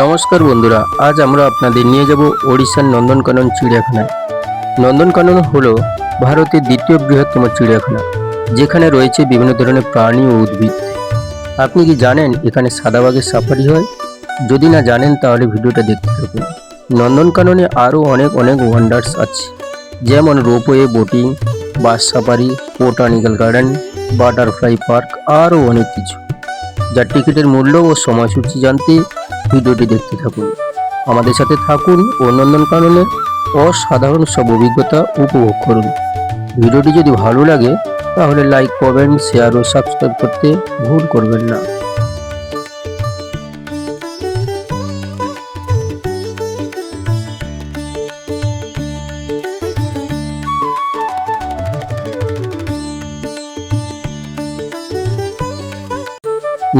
নমস্কার বন্ধুরা, আজ আমরা আপনাদের নিয়ে যাব ওড়িশার নন্দনকানন চিড়িয়াখানায়। নন্দনকানন হল ভারতের দ্বিতীয় বৃহত্তম চিড়িয়াখানা, যেখানে রয়েছে বিভিন্ন ধরনের প্রাণী ও উদ্ভিদ। আপনি কি জানেন এখানে সাদাবাগের সাফারি হয়? যদি না জানেন, তাহলে ভিডিওটা দেখতে থাকুন। নন্দনকাননে আরও অনেক অনেক ওয়ান্ডার্স আছে, যেমন ropeway boating, bus safari botanical garden, butterfly park, আরও অনেক কিছু। যার টিকিটের মূল্য ও সময়সূচি জানতে ভিডিওটি দেখতে থাকুন। আমাদের সাথে থাকুন ও নন্দনকাননের অসাধারণ সব অভিজ্ঞতা উপভোগ করুন। ভিডিওটি যদি ভালো লাগে, তাহলে লাইক কমেন্ট শেয়ার ও সাবস্ক্রাইব করতে ভুল করবেন না।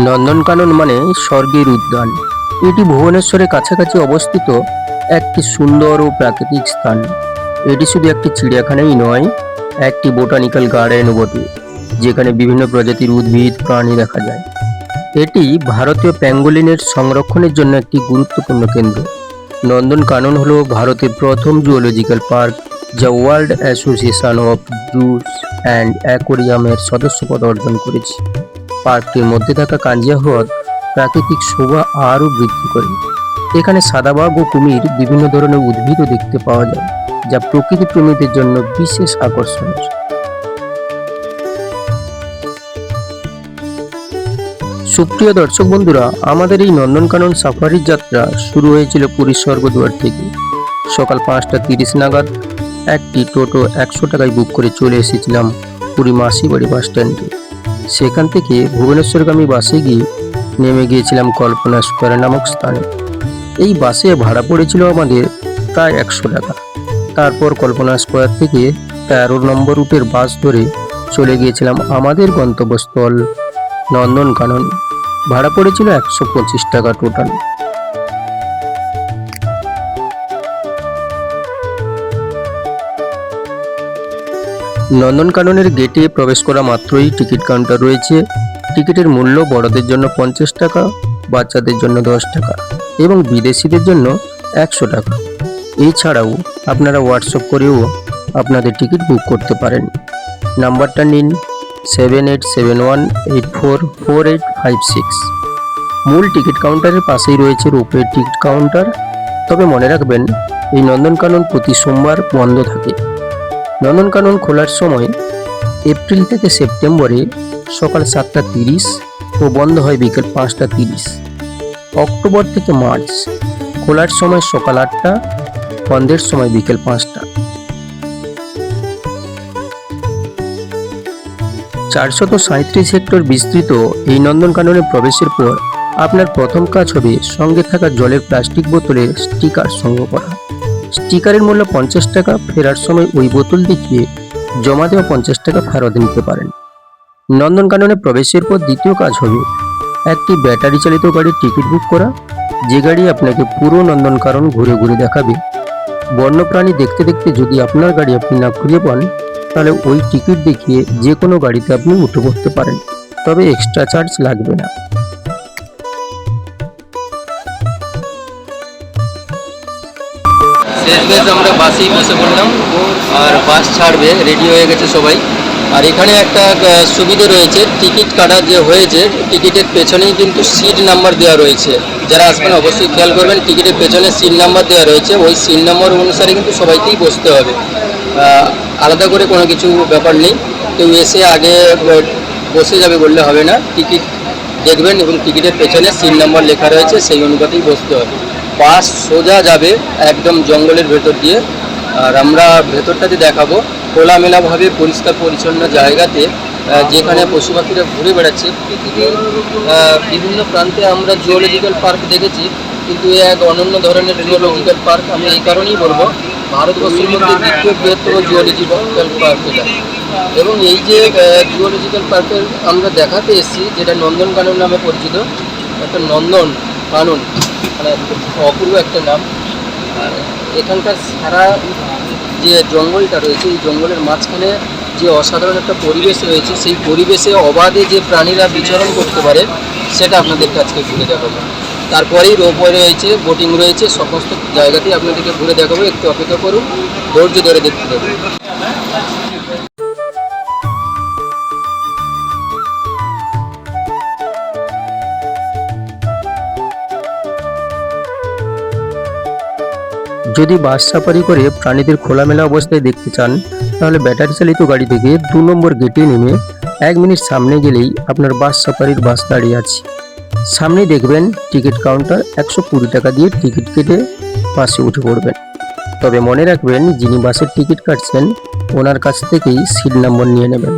নন্দনকানন মানে স্বর্গের উদ্যান। এটি ভুবনেশ্বরের কাছাকাছি অবস্থিত একটি সুন্দর ও প্রাকৃতিক স্থান। এটি শুধু একটি চিড়িয়াখানাই নয়, একটি বোটানিক্যাল গার্ডেনও বটে, যেখানে বিভিন্ন প্রজাতির উদ্ভিদ, প্রাণী দেখা যায়। এটি ভারতীয় প্যাঙ্গোলিনের সংরক্ষণের জন্য একটি গুরুত্বপূর্ণ কেন্দ্র। নন্দনকানন হলো ভারতের প্রথম জুওলজিক্যাল পার্ক, যা world association of zoos and অ্যাকোরিয়ামের সদস্যপদ অর্জন করেছে। পার্কটির মধ্যে থাকা কাঞ্জিয়া হ্রদ প্রাকৃতিক শোভা আরও বৃদ্ধি করে। এখানে সাদাবাগ ও কুমির বিভিন্ন ধরনের উদ্ভিদও দেখতে পাওয়া যায়, যা প্রকৃতি প্রেমীদের জন্য বিশেষ আকর্ষণীয়। সুপ্রিয় দর্শক বন্ধুরা, আমাদের এই নন্দনকানন সাফারির যাত্রা শুরু হয়েছিল পুরীর স্বর্গদুয়ার থেকে। সকাল পাঁচটা তিরিশ নাগাদ একটি টোটো একশো টাকায় বুক করে চলে এসেছিলাম পুরী মাসিবাড়ি বাস স্ট্যান্ডে সেখান থেকে ভুবনেশ্বরগামী বাসে গিয়ে নেমে গিয়েছিলাম কল্পনা স্কোয়ার নামক স্থানে। এই বাসে ভাড়া পড়েছিল আমাদের প্রায় একশো টাকা। তারপর কল্পনা স্কোয়ার থেকে তেরো নম্বর রুটের বাস ধরে চলে গিয়েছিলাম আমাদের গন্তব্যস্থল নন্দনকানন। ভাড়া পড়েছিল একশো পঁচিশ টাকা টোটাল নন্দনকাননের গেটে প্রবেশ করা মাত্রই টিকিট কাউন্টার রয়েছে। টিকিটের মূল্য বড়দের জন্য পঞ্চাশ টাকা, বাচ্চাদের জন্য দশ টাকা এবং বিদেশিদের জন্য একশো টাকা। এছাড়াও আপনারা হোয়াটসঅ্যাপ করেও আপনাদের টিকিট বুক করতে পারেন। নাম্বারটা নিন seven eight seven one eight four four eight five six. মূল টিকিট কাউন্টারের পাশেই রয়েছে রোপের টিকিট কাউন্টার। তবে মনে রাখবেন, এই নন্দনকানন প্রতি সোমবার বন্ধ থাকে। নন্দনকানন খোলার সময় এপ্রিল থেকে সেপ্টেম্বরে সকাল সাতটা তিরিশ ও বন্ধ হয় বিকেল পাঁচটা তিরিশ। অক্টোবর থেকে মার্চ, খোলার সময় সকাল আটটা, বন্ধের সময় বিকেল পাঁচটা। চারশত সাঁত্রিশ হেক্টর বিস্তৃত এই নন্দনকাননে প্রবেশের পর আপনার প্রথম কাজ হবে সঙ্গে থাকা জলের প্লাস্টিক বোতলের স্টিকার সংগ্রহ করা। স্টিকারের মূল্য পঞ্চাশ টাকা, ফেরার সময় ওই বোতল দেখিয়ে জমা দেওয়া পঞ্চাশ টাকা ফেরত নিতে পারেন। নন্দনকাননে প্রবেশের পর দ্বিতীয় কাজ হবে একটি ব্যাটারি চালিত গাড়ির টিকিট বুক করা। যে গাড়ি আপনাকে পুরো নন্দনকানন ঘুরে ঘুরে দেখাবে। বন্যপ্রাণী দেখতে দেখতে যদি আপনার গাড়ি আপনি না খুঁজে পান, তাহলে ওই টিকিট দেখিয়ে যে কোনো গাড়িতে আপনি উঠে পড়তে পারেন। তবে এক্সট্রা চার্জ লাগবে না। শেষমেশ আমরা বাসেই বসে পড়লাম। আর বাস ছাড়বে রেডি হয়ে গেছে সবাই। আর এখানে একটা সুবিধে রয়েছে, টিকিট কাটা যে হয়েছে, টিকিটের পেছনেই কিন্তু সিট নাম্বার দেওয়া রয়েছে। যারা আসবেন অবশ্যই খেয়াল করবেন, টিকিটের পেছনে সিট নাম্বার দেওয়া রয়েছে, ওই সিট নাম্বার অনুসারে কিন্তু সবাইকেই বসতে হবে। আলাদা করে কোনো কিছু ব্যাপার নেই। কেউ এসে আগে বসে যাবে বললে হবে না। টিকিট দেখবেন এবং টিকিটের পেছনে সিট নাম্বার লেখা রয়েছে, সেই অনুপাতেই বসতে হবে। বাস সোজা যাবে একদম জঙ্গলের ভেতর দিয়ে। আর আমরা ভেতরটাতে দেখাবো। খোলামেলাভাবে, পরিষ্কার, পরিচ্ছন্ন জায়গাতে যেখানে পশু পাখিরা ঘুরে বেড়াচ্ছে, পৃথিবীর বিভিন্ন প্রান্তে আমরা জিওলজিক্যাল পার্ক দেখেছি, কিন্তু এ এক অনন্য ধরনের জিওলজিক্যাল পার্ক আমি এই কারণেই বলব ভারতবর্ষের মধ্যে দ্বিতীয় বৃহত্তম জিওলজিক্যাল পার্ক এটা। এবং এই যে জিওলজিক্যাল পার্কের আমরা দেখাতে এসেছি, যেটা নন্দনকানন নামে পরিচিত, একটা নন্দন কানন মানে অপূর্ব একটা নাম। এখানকার সারা যে জঙ্গলটা রয়েছে, এই জঙ্গলের মাঝখানে যে অসাধারণ একটা পরিবেশ রয়েছে, সেই পরিবেশে অবাধে যে প্রাণীরা বিচরণ করতে পারে, সেটা আপনাদের আজকে ঘুরে দেখাবো। তারপরেই রোপওয়ে রয়েছে, বোটিং রয়েছে, সমস্ত জায়গাতেই আপনাদেরকে ঘুরে দেখাবো। একটু অপেক্ষা করুন, ধৈর্য ধরে দেখতে থাকুন। যদি বাস সাফারি করে প্রাণীদের খোলামেলা অবস্থায় দেখতে চান, তাহলে ব্যাটারি চালিত গাড়ি থেকে দু নম্বর গেটে নেমে এক মিনিট সামনে গেলেই আপনার বাস সাফারির বাস দাঁড়িয়ে আছে। সামনেই দেখবেন টিকিট কাউন্টার একশো কুড়ি টাকা দিয়ে টিকিট কেটে বাসে উঠে পড়বেন। তবে মনে রাখবেন, যিনি বাসের টিকিট কাটছেন, ওনার কাছ থেকেই সিট নম্বর নিয়ে নেবেন।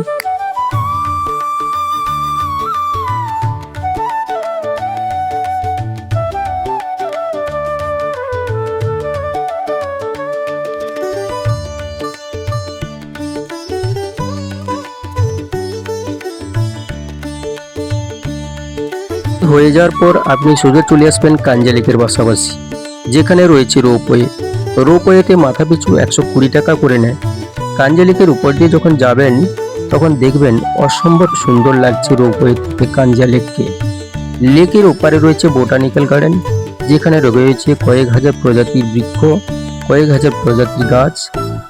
হয়ে যাওয়ার পর আপনি সোজা চলে আসবেন কাঞ্জা লেকের পাশাপাশি। যেখানে রয়েছে রোপওয়ে। রোপওয়েতে মাথা পিছু একশো কুড়ি টাকা করে নেয়। কাঞ্জা লেকের উপর দিয়ে যখন যাবেন, তখন দেখবেন অসম্ভব সুন্দর লাগছে রোপওয়ে থেকে কাঞ্জা লেককে লেকের ওপারে রয়েছে বোটানিক্যাল গার্ডেন, যেখানে রয়েছে কয়েক হাজার প্রজাতির বৃক্ষ, কয়েক হাজার প্রজাতির গাছ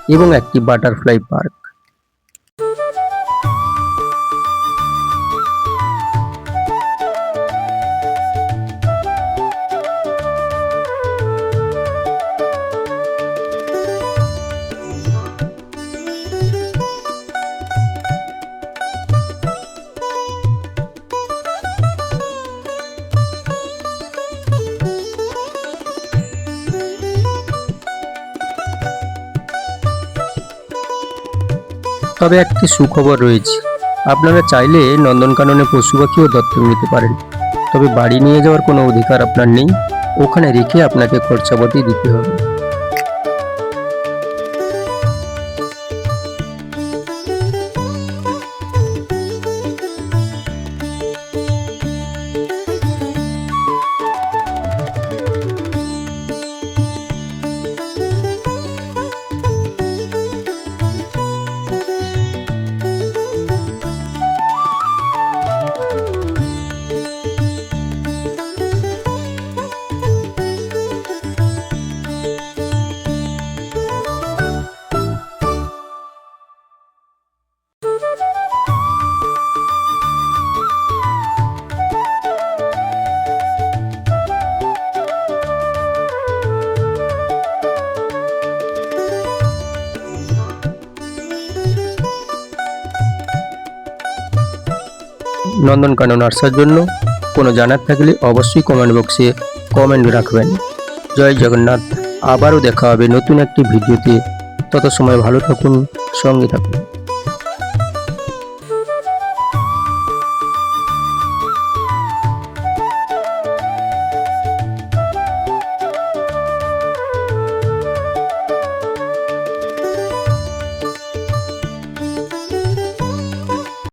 এবং একটি বাটারফ্লাই পার্ক। তবে একটি সুখবর রয়েছে। আপনারা চাইলে নন্দনকাননে পশু পাখিও দত্তক নিতে পারেন। তবে বাড়ি নিয়ে যাওয়ার কোনো অধিকার আপনার নেই। ওখানে রেখে আপনাকে খরচাপাতি দিতে হবে। নন্দনকানন আসার জন্য কোনো জানার থাকলে অবশ্যই কমেন্ট বক্সে কমেন্ট রাখবেন। জয় জগন্নাথ, আবারও দেখা হবে নতুন একটি ভিডিওতে। তত সময় ভালো থাকুন, সঙ্গে থাকুন।